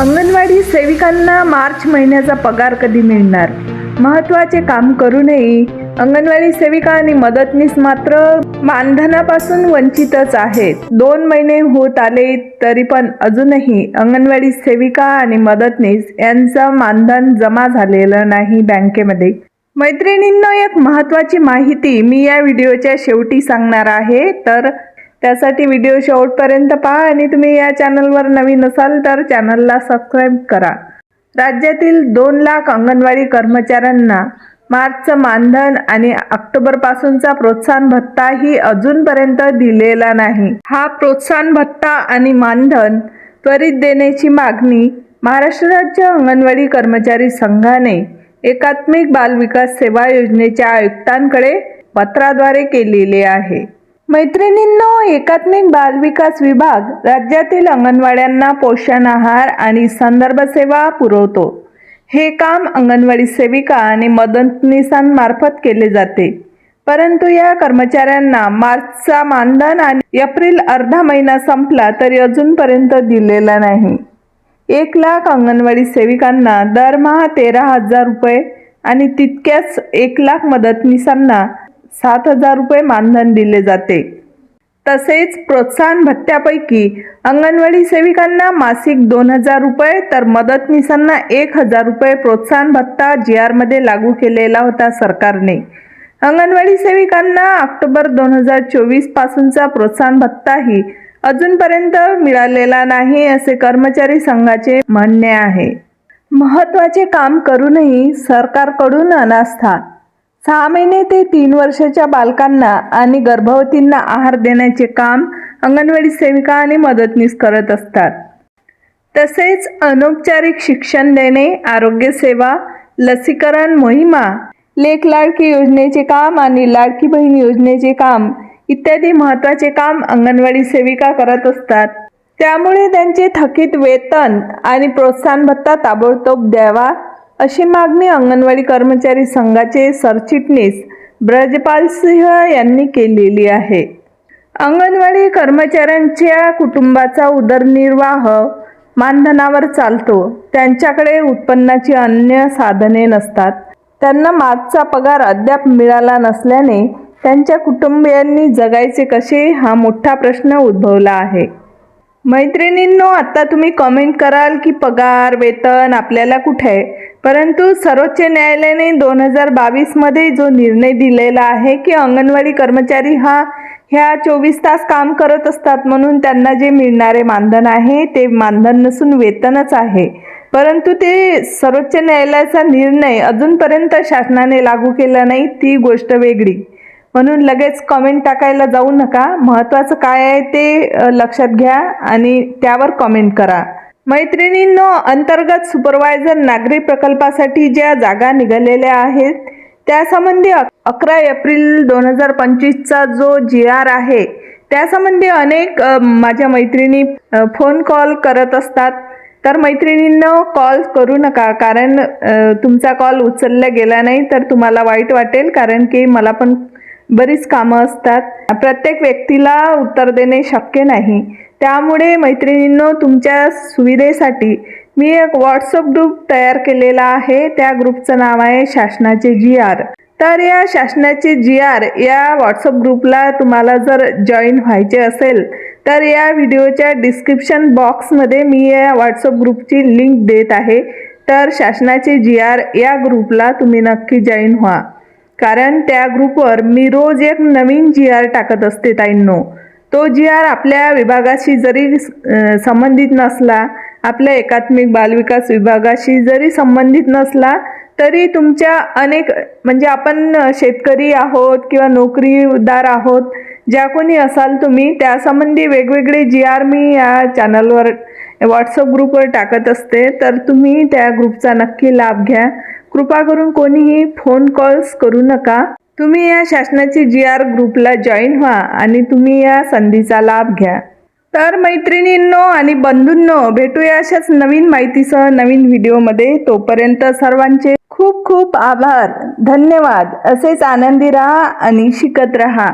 अंगणवाडी सेविकांना मार्च महिन्याचा पगार कधी मिळणार? महत्त्वाचे काम करूनही अंगणवाडी सेविका आणि मदतनीस मात्र मानधनापासून वंचितच आहेत. दोन महिने होत आले तरी पण अजूनही अंगणवाडी सेविका आणि मदतनीस यांचं मानधन जमा झालेलं नाही बँकेमध्ये. मैत्रिणींना एक महत्त्वाची माहिती मी या व्हिडिओच्या शेवटी सांगणार आहे. तर त्यासाठी व्हिडिओ शेवटपर्यंत पहा आणि तुम्ही या चॅनलवर नवीन असाल तर चॅनलला सबस्क्राईब करा. राज्यातील दोन लाख अंगणवाडी कर्मचाऱ्यांना मार्चचं मानधन आणि ऑक्टोबरपासूनचा प्रोत्साहन भत्ताही अजूनपर्यंत दिलेला नाही. हा प्रोत्साहन भत्ता आणि मानधन त्वरित देण्याची मागणी महाराष्ट्र राज्य अंगणवाडी कर्मचारी संघाने एकात्मिक बालविकास सेवा योजनेच्या आयुक्तांकडे पत्राद्वारे केलेले आहे. मैत्रिणींनो एकात्मिक बालविकास विभाग राज्यातील अंगणवाड्यांना पोषण आहार आणि संदर्भ सेवा पुरवतो. हे काम अंगणवाडी सेविका आणि मदतनीसांमार्फत केले जाते. परंतु या कर्मचाऱ्यांना मार्चचा मानधन आणि एप्रिल अर्धा महिना संपला तरी अजूनपर्यंत दिलेला नाही. एक लाख अंगणवाडी सेविकांना दरमहा तेरा हजार रुपये आणि तितक्याच एक लाख मदतनीसांना सात हजार रुपये मानधन दिले जाते. तसेच प्रोत्साहन भत्त्यापैकी अंगणवाडी सेविकांना मासिक दोन हजार रुपये तर मदतनीसांना एक हजार रुपये प्रोत्साहन भत्ता जी आरमध्ये लागू केलेला होता सरकारने. अंगणवाडी सेविकांना ऑक्टोबर दोन हजार चोवीस पासूनचा प्रोत्साहन भत्ताही अजूनपर्यंत मिळालेला नाही असे कर्मचारी संघाचे म्हणणे आहे. महत्त्वाचे काम करूनही सरकारकडून अनास्था सहा महिने ते तीन वर्षाच्या बालकांना आणि गर्भवतींना आहार देण्याचे काम अंगणवाडी सेविका आणि मदतनीस करत असतात. तसेच अनौपचारिक शिक्षण देणे आरोग्यसेवा लसीकरण मोहिमा लेख लाडकी योजनेचे काम आणि लाडकी बहीण योजनेचे काम इत्यादी महत्त्वाचे काम अंगणवाडी सेविका करत असतात. त्यामुळे त्यांचे थकीत वेतन आणि प्रोत्साहन भत्ता ताबडतोब द्यावा अशी मागणी अंगणवाडी कर्मचारी संघाचे सरचिटणीस ब्रजपाल सिंह यांनी केलेली आहे. अंगणवाडी कर्मचाऱ्यांच्या कुटुंबाचा उदरनिर्वाह मानधनावर चालतो. त्यांच्याकडे उत्पन्नाची अन्य साधने नसतात. त्यांना मागचा पगार अद्याप मिळाला नसल्याने त्यांच्या कुटुंबियांनी जगायचे कसे हा मोठा प्रश्न उद्भवला आहे. मैत्रिणींनो आत्ता तुम्ही कमेंट कराल की पगार वेतन आपल्याला कुठे आहे? परंतु सर्वोच्च न्यायालयाने दोन हजार बावीसमध्ये जो निर्णय दिलेला आहे की अंगणवाडी कर्मचारी हा ह्या चोवीस तास काम करत असतात म्हणून त्यांना जे मिळणारे मानधन आहे ते मानधन नसून वेतनच आहे. परंतु ते सर्वोच्च न्यायालयाचा निर्णय अजूनपर्यंत शासनाने लागू केला नाही ती गोष्ट वेगळी. म्हणून लगेच कॉमेंट टाकायला जाऊ नका. महत्त्वाचं काय आहे ते लक्षात घ्या आणि त्यावर कॉमेंट करा. मैत्रिणींनो अंतर्गत सुपरवायझर नागरी प्रकल्पासाठी ज्या जागा निघालेल्या आहेत त्यासंबंधी अकरा एप्रिल दोन हजार पंचवीसचा जो जी आर आहे त्यासंबंधी अनेक माझ्या मैत्रिणी फोन कॉल करत असतात. तर मैत्रिणींनो कॉल करू नका कारण तुमचा कॉल उचलला गेला नाही तर तुम्हाला वाईट वाटेल कारण की मला पण बरीच कामं असतात. प्रत्येक व्यक्तीला उत्तर देणे शक्य नाही. त्यामुळे मैत्रिणींनो तुमच्या सुविधेसाठी मी एक व्हॉट्सअप ग्रुप तयार केलेला आहे. त्या ग्रुपचं नाव आहे शासनाचे जी आर तर या शासनाचे जी आर या व्हॉट्सअप ग्रुपला तुम्हाला जर जॉईन व्हायचे असेल तर या व्हिडिओच्या डिस्क्रिप्शन बॉक्समध्ये मी या व्हॉट्सअप ग्रुपची लिंक देत आहे. तर शासनाचे जी आर या ग्रुपला तुम्ही नक्की जॉईन व्हा. कारण त्या ग्रुपवर मी रोज एक नवीन जी आर टाकत असते ताईंनो. तो जी आर आपल्या विभागाशी जरी संबंधित नसला आपल्या एकात्मिक बालविकास विभागाशी जरी संबंधित नसला तरी तुमच्या अनेक म्हणजे आपण शेतकरी आहोत किंवा नोकरीदार आहोत ज्या कोणी असाल तुम्ही त्यासंबंधी वेगवेगळे जी आर मी या चॅनलवर व्हॉट्सअप ग्रुपवर टाकत असते तर तुम्ही त्या ग्रुपचा नक्की लाभ घ्या. कृपा करून कोणीही फोन कॉल्स करू नका. तुम्ही या शासनाची जी आर ग्रुपला जॉईन व्हा आणि तुम्ही या संधीचा लाभ घ्या. तर मैत्रिणींनो आणि बंधूंनो भेटूया अशाच नवीन माहितीसह नवीन व्हिडिओमध्ये तोपर्यंत सर्वांचे खूप खूप आभार. धन्यवाद. असेच आनंदी राहा आणि शिकत राहा.